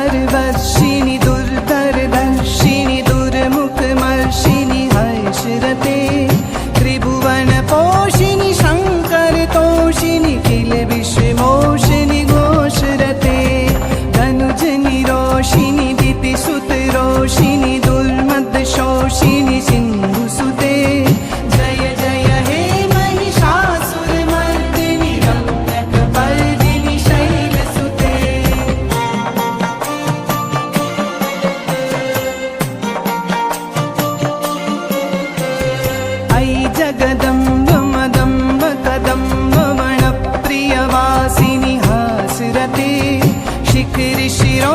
perverşi कदम्बु मदम्ब कदम्ब वणप्रियवासिनिः सुरति शिखिरिशिरो